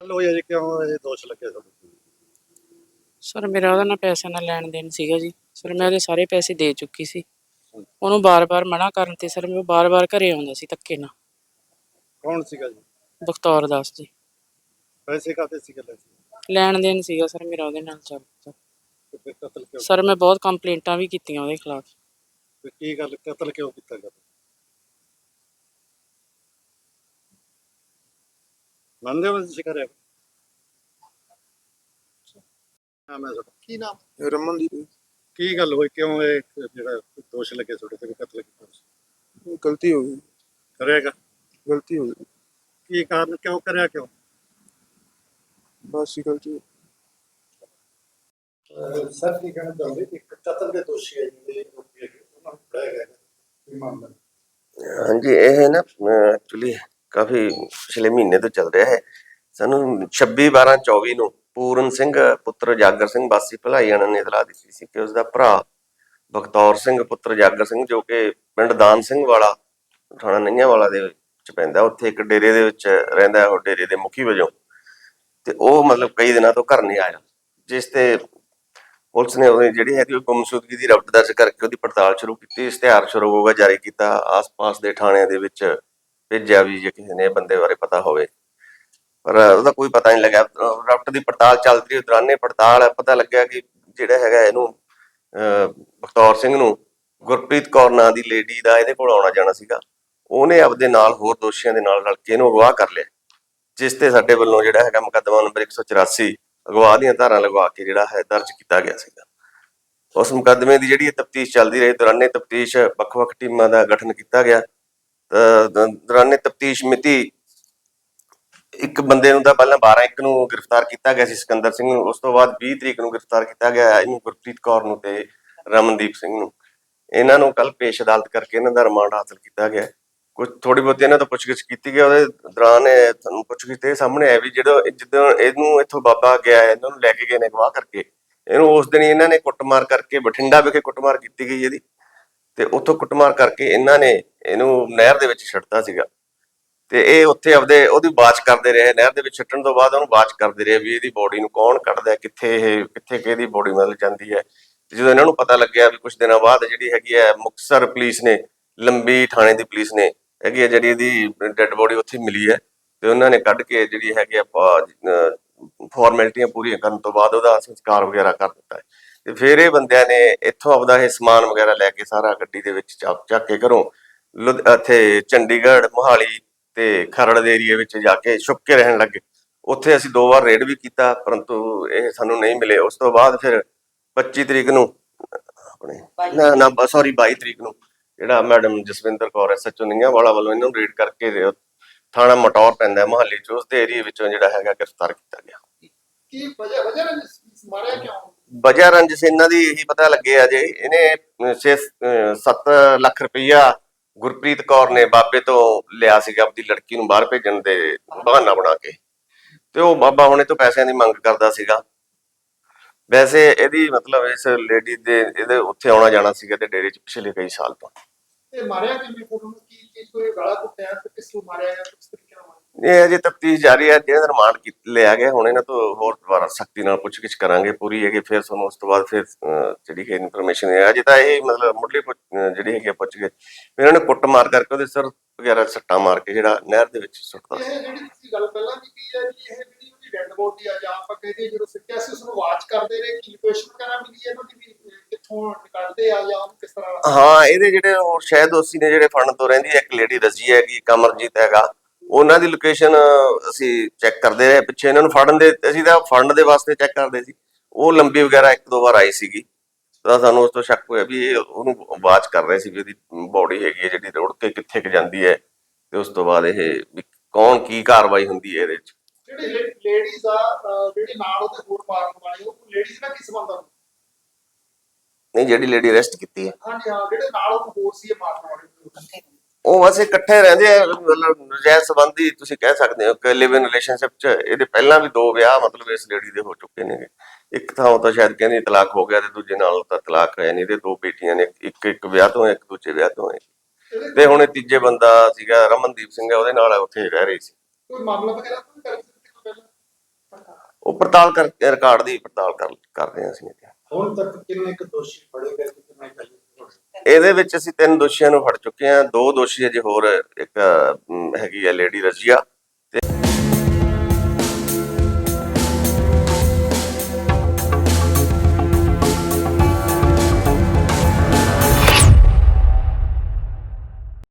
ਗੱਲ ਹੋਈ ਹੈ ਜੀ ਕਿਉਂ ਇਹ ਦੋਸ਼ ਲੱਗੇ ਤੁਹਾਨੂੰ? ਸਰ ਮੇਰਾ ਉਹਦਾ ਨਾਲ ਪੈਸੇ ਨਾਲ ਲੈਣ ਦੇਣ ਸੀਗਾ ਜੀ। ਸਰ ਮੈਂ ਉਹਦੇ ਸਾਰੇ ਪੈਸੇ ਦੇ ਚੁੱਕੀ ਸੀ। ਉਹਨੂੰ ਬਾਰ-ਬਾਰ ਮਨਾ ਕਰਨ ਤੇ ਸਰ ਮੈਂ ਬਾਰ-ਬਾਰ ਘਰੇ ਆਉਂਦਾ ਸੀ ਧੱਕੇ ਨਾਲ। ਕੌਣ ਸੀਗਾ ਜੀ? ਬਖਤੌਰ ਦਾਸ ਜੀ। ਪੈਸੇ ਕਾਤੇ ਸੀ ਗੱਲੇ ਸੀ ਲੈਣ ਦੇਣ ਸੀਗਾ ਸਰ ਮੇਰਾ ਉਹਦੇ ਨਾਲ ਚੱਲ ਤੇ ਫਿਰ ਕਤਲ ਕਿਉਂ ਸਰ ਮੈਂ ਬਹੁਤ ਕੰਪਲੇਂਟਾਂ ਵੀ ਕੀਤੀਆਂ ਉਹਦੇ ਖਿਲਾਫ। ਕੀ ਗੱਲ ਕਤਲ ਕਿਉਂ ਕੀਤਾ ਗਿਆ? ਮੰਨਦੇ ਹੋ ਤੁਸੀਂ ਕਰਿਆ ਹਾਂ ਮੈਂ ਤੁਹਾਡਾ ਕੀ ਨਾਮ ਰਮਨਦੀਪ ਕੀ ਗੱਲ ਹੋਈ ਕਿਉਂ ਇਹ ਜਿਹੜਾ ਦੋਸ਼ ਲੱਗੇ ਤੁਹਾਡੇ ਤੇ ਕਤਲ ਕੀਤਾ? ਗਲਤੀ ਹੋ ਗਈ ਕਰਿਆਗਾ ਗਲਤੀ ਹੋ ਗਈ ਕੀ ਕਾਰਨ ਕਿਉਂ ਕਰਿਆ ਕਿਉਂ ਬਸ ਹੀ ਗਲਤੀ ਹੋ ਸਰ ਕੀ ਕਹਿਣਾ ਚਾਹੁੰਦੇ ਇੱਕ ਕਤਲ ਦੇ ਦੋਸ਼ੀ ਹੈ ਜਿਹੜੇ ਉਹਨਾਂ ਨੂੰ ਫੜਾਇਆ ਗਿਆ ਮਾਮਲਾ ਹਾਂਜੀ ਇਹ ਨਾ ਐਕਚੁਅਲੀ ਕਾਫੀ ਪਿਛਲੇ ਮਹੀਨੇ ਤੋਂ ਚੱਲ ਰਿਹਾ ਹੈ। ਸਾਨੂੰ 26 12 24 ਨੂੰ ਪੂਰਨ ਸਿੰਘ ਪੁੱਤਰ ਜਾਗਰ ਸਿੰਘ ਵਾਸੀ ਭਲਾਈਆਣਾ ਨੇ ਇਤਲਾਹ ਦਿੱਤੀ ਸੀ ਕਿ ਉਸ ਦਾ ਭਰਾ ਬਖਤੌਰ ਸਿੰਘ ਪੁੱਤਰ ਜਾਗਰ ਸਿੰਘ ਜੋ ਕਿ ਪਿੰਡ ਦਾਨ ਸਿੰਘ ਵਾਲਾ, ਥਾਣਾ ਨਈਆਂ ਵਾਲਾ ਦੇ ਵਿੱਚ ਪੈਂਦਾ, ਉੱਥੇ ਇੱਕ ਡੇਰੇ ਦੇ ਵਿੱਚ ਰਹਿੰਦਾ ਉਹ ਡੇਰੇ ਦੇ ਮੁਖੀ ਵਜੋਂ। ਤੇ ਉਹ ਮਤਲਬ ਕਈ ਦਿਨਾਂ ਤੋਂ ਘਰ ਨਹੀਂ ਆਇਆ, ਜਿਸ ਤੇ ਪੁਲਿਸ ਨੇ ਉਹਦੀ ਜਿਹੜੀ ਹੈਗੀ ਉਹ ਗੁੰਮਸ਼ੁਦਗੀ ਦੀ ਰਪਟ ਦਰਜ ਕਰਕੇ ਉਹਦੀ ਪੜਤਾਲ ਸ਼ੁਰੂ ਕੀਤੀ, ਇਸ਼ਤਿਹਾਰ ਸ਼ੁਰੂ ਜਾਰੀ ਕੀਤਾ ਆਸ-ਪਾਸ ਦੇ ਥਾਣਿਆਂ ਦੇ ਵਿੱਚ ਭੇਜਿਆ ਵੀ ਜੇ ਕਿਸੇ ਨੇ ਬੰਦੇ ਬਾਰੇ ਪਤਾ ਹੋਵੇ। ਪਰ ਉਹਦਾ ਕੋਈ ਪਤਾ ਨਹੀਂ ਲੱਗਿਆ। ਰਪਟ ਦੀ ਪੜਤਾਲ ਚੱਲਦੀ ਰਹੀ ਦੌਰਾਨੇ ਪੜਤਾਲ ਪਤਾ ਲੱਗਿਆ ਕਿ ਜਿਹੜਾ ਹੈਗਾ ਇਹਨੂੰ ਅਹ, ਬਖਤੌਰ ਸਿੰਘ ਨੂੰ ਗੁਰਪ੍ਰੀਤ ਕੌਰ ਨਾਂ ਦੀ ਲੇਡੀ ਦਾ ਇਹਦੇ ਕੋਲ ਆਉਣਾ ਜਾਣਾ ਸੀਗਾ। ਉਹਨੇ ਆਪਦੇ ਨਾਲ ਹੋਰ ਦੋਸ਼ੀਆਂ ਦੇ ਨਾਲ ਰਲ ਕੇ ਇਹਨੂੰ ਅਗਵਾ ਕਰ ਲਿਆ। ਜਿਸ ਤੇ ਸਾਡੇ ਵੱਲੋਂ ਜਿਹੜਾ ਹੈਗਾ ਮੁਕੱਦਮਾ ਨੰਬਰ 184 ਅਗਵਾ ਦੀਆਂ ਧਾਰਾਂ ਲਗਵਾ ਕੇ ਜਿਹੜਾ ਹੈ ਦਰਜ ਕੀਤਾ ਗਿਆ ਸੀਗਾ। ਉਸ ਮੁਕੱਦਮੇ ਦੀ ਜਿਹੜੀ ਤਫਤੀਸ਼ ਚੱਲਦੀ ਰਹੀ ਦੌਰਾਨੇ ਤਫਤੀਸ਼ ਵੱਖ-ਵੱਖ ਟੀਮਾਂ ਦਾ ਗਠਨ ਕੀਤਾ ਗਿਆ। ਦੌਰਾਨੇ ਤਫਤੀਸ਼ ਮਿਤੀ ਇੱਕ ਬੰਦੇ ਨੂੰ ਤਾਂ ਪਹਿਲਾਂ 12 ਇੱਕ ਨੂੰ ਗ੍ਰਿਫਤਾਰ ਕੀਤਾ ਗਿਆ ਸੀ, ਸਿਕੰਦਰ ਸਿੰਘ ਨੂੰ। ਉਸ ਤੋਂ ਬਾਅਦ 20 ਤਰੀਕ ਨੂੰ ਗ੍ਰਿਫਤਾਰ ਕੀਤਾ ਗਿਆ ਇਹਨੂੰ ਗੁਰਪ੍ਰੀਤ ਕੌਰ ਨੂੰ ਤੇ ਰਮਨਦੀਪ ਸਿੰਘ ਨੂੰ। ਇਹਨਾਂ ਨੂੰ ਕੱਲ ਪੇਸ਼ ਅਦਾਲਤ ਕਰਕੇ ਇਹਨਾਂ ਦਾ ਰਿਮਾਂਡ ਹਾਸਲ ਕੀਤਾ ਗਿਆ। ਕੁਝ ਥੋੜੀ ਬਹੁਤੀ ਇਹਨਾਂ ਤੋਂ ਪੁੱਛਗਿੱਛ ਕੀਤੀ ਗਈ, ਉਹਦੇ ਦੌਰਾਨ ਤੁਹਾਨੂੰ ਪੁੱਛਗਿੱਛ ਤੇ ਇਹ ਸਾਹਮਣੇ ਆਇਆ ਵੀ ਜਦੋਂ ਜਦੋਂ ਇਹਨੂੰ ਇੱਥੋਂ ਬਾਬਾ ਗਿਆ ਇਹਨਾਂ ਨੂੰ ਲੈ ਕੇ ਗਏ ਨੇ ਗਵਾਹ ਕਰਕੇ। ਇਹਨੂੰ ਉਸ ਦਿਨ ਇਹਨਾਂ ਨੇ ਕੁੱਟਮਾਰ ਕਰਕੇ, ਬਠਿੰਡਾ ਵਿਖੇ ਕੁੱਟਮਾਰ ਕੀਤੀ ਗਈ ਇਹਦੀ। ਤੇ ਉੱਥੋਂ ਕੁੱਟਮਾਰ ਕਰਕੇ ਇਹਨਾਂ ਨੇ ਇਹਨੂੰ ਨਹਿਰ ਦੇ ਵਿੱਚ ਛੱਡਤਾ ਸੀਗਾ। ਤੇ ਇਹ ਉੱਥੇ ਆਪਦੇ, ਉਹਦੀ ਬਾਚ ਕਰਦੇ ਰਹੇ। ਨਹਿਰ ਦੇ ਵਿੱਚ ਛੱਡਣ ਤੋਂ ਬਾਅਦ ਉਹਨੂੰ ਬਾਚ ਕਰਦੇ ਰਹੇ ਵੀ ਇਹਦੀ ਬੋਡੀ ਨੂੰ ਕੌਣ ਕੱਢਦਾ ਕਿੱਥੇ ਇਹ, ਕਿੱਥੇ ਕਿਹਦੀ ਬੋਡੀ ਮਤਲਬ ਜਾਂਦੀ ਹੈ। ਜਦੋਂ ਇਹਨਾਂ ਨੂੰ ਪਤਾ ਲੱਗਿਆ ਵੀ ਕੁਝ ਦਿਨਾਂ ਬਾਅਦ ਜਿਹੜੀ ਹੈਗੀ ਹੈ, ਮੁਕਤਸਰ ਪੁਲਿਸ ਨੇ, ਲੰਬੀ ਥਾਣੇ ਦੀ ਪੁਲਿਸ ਨੇ, ਹੈਗੀ ਹੈ ਜਿਹੜੀ ਇਹਦੀ ਡੈੱਡ ਬੋਡੀ ਉੱਥੇ ਮਿਲੀ ਹੈ ਤੇ ਉਹਨਾਂ ਨੇ ਕੱਢ ਕੇ ਜਿਹੜੀ ਹੈਗੀ ਆ ਫਾਰਮੈਲਿਟੀਆਂ ਪੂਰੀਆਂ ਕਰਨ ਤੋਂ ਬਾਅਦ ਉਹਦਾ ਸੰਸਕਾਰ ਵਗੈਰਾ ਕਰ ਦਿੱਤਾ ਹੈ। ਤੇ ਫਿਰ ਇਹ ਬੰਦਿਆਂ ਨੇ ਇੱਥੋਂ ਆਪਦਾ ਇਹ ਸਮਾਨ ਵਗੈਰਾ ਲੈ ਕੇ ਸਾਰਾ ਗੱਡੀ ਦੇ ਵਿੱਚ ਚੱਕ ਚੱਕ ਕੇ ਘਰੋਂ ਇੱਥੇ ਚੰਡੀਗੜ੍ਹ ਮੋਹਾਲੀ ਤੇ ਖਰੜ ਦੇ ਏਰੀਏ ਵਿੱਚ ਜਾ ਕੇ ਛੁਪ ਕੇ ਰਹਿਣ ਲੱਗੇ। ਉੱਥੇ ਅਸੀਂ ਦੋ ਵਾਰ ਰੇਡ ਵੀ ਕੀਤਾ ਪਰੰਤੂ ਇਹ ਸਾਨੂੰ ਨਹੀਂ ਮਿਲੇ। ਉਸ ਤੋਂ ਬਾਅਦ ਫਿਰ 25 ਤਰੀਕ ਨੂੰ ਆਪਣੇ ਨਾ ਨਾ ਸੌਰੀ 22 ਤਰੀਕ ਨੂੰ ਜਿਹੜਾ ਮੈਡਮ ਜਸਵਿੰਦਰ ਕੌਰ ਐਸਐਚਓ ਨਿੰਗਾ ਵਾਲਾ ਵੱਲੋਂ ਇਹਨੂੰ ਰੇਡ ਕਰਕੇ ਥਾਣਾ ਮਟੌਰ ਪੈਂਦਾ ਮੋਹਾਲੀ ਚ। ਉਸ ਦੇ ਏਰੀਏ ਵਿੱਚੋਂ ਜਿਹੜਾ ਹੈਗਾ ਗ੍ਰਿਫਤਾਰ ਕੀਤਾ ਗਿਆ। ਕੀ ਵਜ੍ਹਾ ਵਜ੍ਹਾ ਨਾਲ ਮਾਰਿਆ ਕਿਉਂ? ਵਜ੍ਹਾ ਰੰਜਿਸ਼ ਇਹਨਾਂ ਦੀ ਇਹੀ ਪਤਾ ਲੱਗਿਆ ਜੇ। ਇਹਨੇ 7 ਲੱਖ ਰੁਪਈਆ ਗੁਰਪ੍ਰੀਤ ਕੌਰ ਨੇ ਬਾਬੇ ਤੋਂ ਲਿਆ ਸੀਗਾ ਆਪਣੀ ਲੜਕੀ ਨੂੰ ਬਾਹਰ ਭੇਜਣ ਦੇ ਬਹਾਨਾ ਬਣਾ ਕੇ। ਤੇ ਉਹ ਬਾਬਾ ਹੁਣੇ ਤੋਂ ਪੈਸਿਆਂ ਦੀ ਮੰਗ ਕਰਦਾ ਸੀਗਾ। ਵੈਸੇ ਇਹਦੀ ਮਤਲਬ ਇਸ ਲੇਡੀ ਦੇ, ਇਹਦੇ ਉੱਥੇ ਆਉਣਾ ਜਾਣਾ ਸੀਗਾ ਤੇ ਡੇਰੇ 'ਚ ਪਿਛਲੇ ਕਈ ਸਾਲ ਤੋਂ। ਇਹ ਮਾਰਿਆ ਕਿਵੇਂ ਫਿਰ ਉਹਨੂੰ? ਕੀ ਚੀਜ਼ ਕੋਈ ਗਾਲਾ ਕੁੱਟਿਆ ਤੇ ਕਿਸ ਨੂੰ ਮਾਰਿਆ ਜਾਂ ਕਿਸ ਤਰੀਕੇ ਨਾਲ ਇਹ ਅਜੇ ਤਫਤੀਸ਼ ਜਾਰੀ ਹੈ ਜਿਹੜਾ ਰਿਮਾਂਡ ਲਿਆ ਗਿਆ ਹੁਣ ਇਹਨਾਂ ਤੋਂ ਹੋਰ ਦੁਬਾਰਾ ਸਖਤੀ ਨਾਲ ਪੁੱਛਗਿੱਛ ਕਰਾਂਗੇ ਪੂਰੀ ਹੈਗੀ ਫਿਰ ਤੁਹਾਨੂੰ ਉਸ ਤੋਂ ਬਾਅਦ ਫਿਰ ਜਿਹੜੀ ਹੈ ਇਨਫੋਰਮੇਸ਼ਨ ਹੈ ਅਜੇ ਤਾਂ ਇਹ ਮਤਲਬ ਮੁੱਢਲੀ ਜਿਹੜੀ ਹੈਗੀ ਪੁੱਛਗਿੱਛ ਫਿਰ ਇਹਨਾਂ ਨੇ ਕੁੱਟ ਮਾਰ ਕਰਕੇ ਉਹਦੇ ਸਿਰ ਵਗੈਰਾ ਸੱਟਾਂ ਮਾਰ ਕੇ ਜਿਹੜਾ ਨਹਿਰ ਦੇ ਵਿੱਚ ਸੁੱਟਦਾ ਇਹ ਜਿਹੜੀ ਤੁਸੀਂ ਗੱਲ ਪਹਿਲਾਂ ਵੀ ਕੀ ਹੈ ਕਿ ਇਹ ਜਿਹੜੀ ਉਹਦੀ ਡੈਡ ਬੋਡੀ ਆ ਜਾਂ ਆਪਾਂ ਕਹਿੰਦੇ ਜਦੋਂ ਸਿੱਟਿਆ ਸੀ ਉਸ ਨੂੰ ਵਾਚ ਕਰਦੇ ਰਹੇ ਕੀ ਵਗੈਰਾ ਮਿਲੀ ਹੈ ਇਹਨਾਂ ਦੀ ਵੀ ਕਿੱਥੋਂ ਨਿਕਲਦੇ ਆ ਜਾਂ ਕਿਸ ਤਰ੍ਹਾਂ ਹਾਂ ਇਹਦੇ ਜਿਹੜੇ ਹੋਰ ਸ਼ਾਇਦ ਦੋਸੀ ਨੇ ਜਿਹੜੇ ਫੰਡ ਤੋਂ ਰਹਿੰਦੀ ਹੈ ਇੱਕ ਲੇਡੀ ਦੱਸੀ ਹੈ ਕਿ ਕਮਰਜੀਤ ਹੈਗਾ। ਉਹਨਾਂ ਦੀ ਲੋਕੇਸ਼ਨ ਅਸੀਂ ਚੈੱਕ ਕਰਦੇ ਰਹੇ ਪਿੱਛੇ ਇਹਨਾਂ ਨੂੰ ਫੜਨ ਦੇ ਅਸੀਂ ਤਾਂ ਫੰਡ ਦੇ ਵਾਸਤੇ ਚੈੱਕ ਕਰਦੇ ਸੀ। ਉਹ ਲੰਬੀ ਵਗੈਰਾ ਇੱਕ ਦੋ ਵਾਰ ਆਈ ਸੀਗੀ। ਤਾਂ ਸਾਨੂੰ ਉਸ ਤੋਂ ਸ਼ੱਕ ਹੋਇਆ ਵੀ ਇਹ ਉਹਨੂੰ ਬਾਚ ਕਰ ਰਹੇ ਸੀ ਵੀ ਉਹਦੀ ਬੋਡੀ ਹੈਗੀ ਹੈ ਜਿਹੜੀ ਰੁੜ ਕੇ ਕਿੱਥੇ ਕੁ ਜਾਂਦੀ ਹੈ। ਤੇ ਉਸ ਤੋਂ ਬਾਅਦ ਇਹ ਵੀ ਕੌਣ ਕੀ ਕਾਰਵਾਈ ਹੁੰਦੀ ਹੈ ਇਹਦੇ ਵਿੱਚ ਜਿਹੜੀ ਲੇਡੀਜ਼ ਅਹ, ਜਿਹੜੀ ਨਾਲ ਉਹਦੇ ਹੋਰ ਮਾਰਨ ਵਾਲੀ ਉਹ ਲੇਡੀਜ਼ ਨਾਲ ਕੀ ਸੰਬੰਧ ਆ ਨਹੀਂ ਜਿਹੜੀ ਲੇਡੀ ਅਰੈਸਟ ਕੀਤੀ ਹੈ। ਹਾਂਜੀ ਹਾਂ ਜਿਹੜੇ ਨਾਲ ਉਹ ਹੋਰ ਸੀ ਇਹ ਮਾਰਨ ਵਾਲੇ। ਉਹ ਵੈਸੇ ਇਕੱਠੇ ਰਹਿੰਦੇ ਆ ਮਤਲਬ ਨਜਾਇਜ਼ ਸੰਬੰਧੀ ਤੁਸੀਂ ਕਹਿ ਸਕਦੇ ਹੋ ਕਿ ਲਿਵ ਇਨ ਰਿਲੇਸ਼ਨਸ਼ਿਪ ਚ ਇਹਦੇ ਪਹਿਲਾਂ ਵੀ ਦੋ ਵਿਆਹ ਮਤਲਬ ਇਸ ਲੇਡੀ ਦੇ ਹੋ ਚੁੱਕੇ ਨੇ ਇੱਕ ਥਾਂ ਤਾਂ ਸ਼ਾਇਦ ਕਹਿੰਦੀ ਤਲਾਕ ਹੋ ਗਿਆ ਤੇ ਦੂਜੇ ਨਾਲ ਤਾਂ ਤਲਾਕ ਹੋਇਆ ਨਹੀਂ ਇਹਦੇ ਦੋ ਬੇਟੀਆਂ ਨੇ ਇੱਕ ਇੱਕ ਵਿਆਹ ਤੋਂ ਹੈ, ਇੱਕ ਦੂਜੇ ਵਿਆਹ ਤੋਂ ਹੈ। ਤੇ ਹੁਣ ਇਹ ਤੀਜੇ ਬੰਦਾ ਸੀਗਾ ਰਮਨਦੀਪ ਸਿੰਘ ਹੈ ਉਹਦੇ ਨਾਲ ਉੱਥੇ ਰਹਿ ਰਹੀ ਸੀ। ਕੋਈ ਮਾਮਲਾ ਵਗੈਰਾ ਕੋਈ ਕਰ ਸਕਦੇ ਕੋਈ ਪਹਿਲਾਂ? ਪੜਤਾਲ ਕਰ ਰਿਕਾਰਡ ਦੀ ਪੜਤਾਲ ਕਰ ਕਰ ਰਹੇ ਹਾਂ ਅਸੀਂ ਹੁਣ ਤੱਕ ਕਿੰਨੇ ਕੁ ਦੋਸ਼ੀ ਫੜੇ ਗਏ ਤੇ ਇਹਦੇ ਵਿੱਚ ਅਸੀਂ ਤਿੰਨ ਦੋਸ਼ੀਆਂ ਨੂੰ ਫੜ ਚੁੱਕੇ ਹਾਂ। ਦੋ ਦੋਸ਼ੀ ਅਜੇ ਹੋਰ ਇੱਕ ਹੈਗੀ ਹੈ, ਲੇਡੀ ਰਜ਼ੀਆ।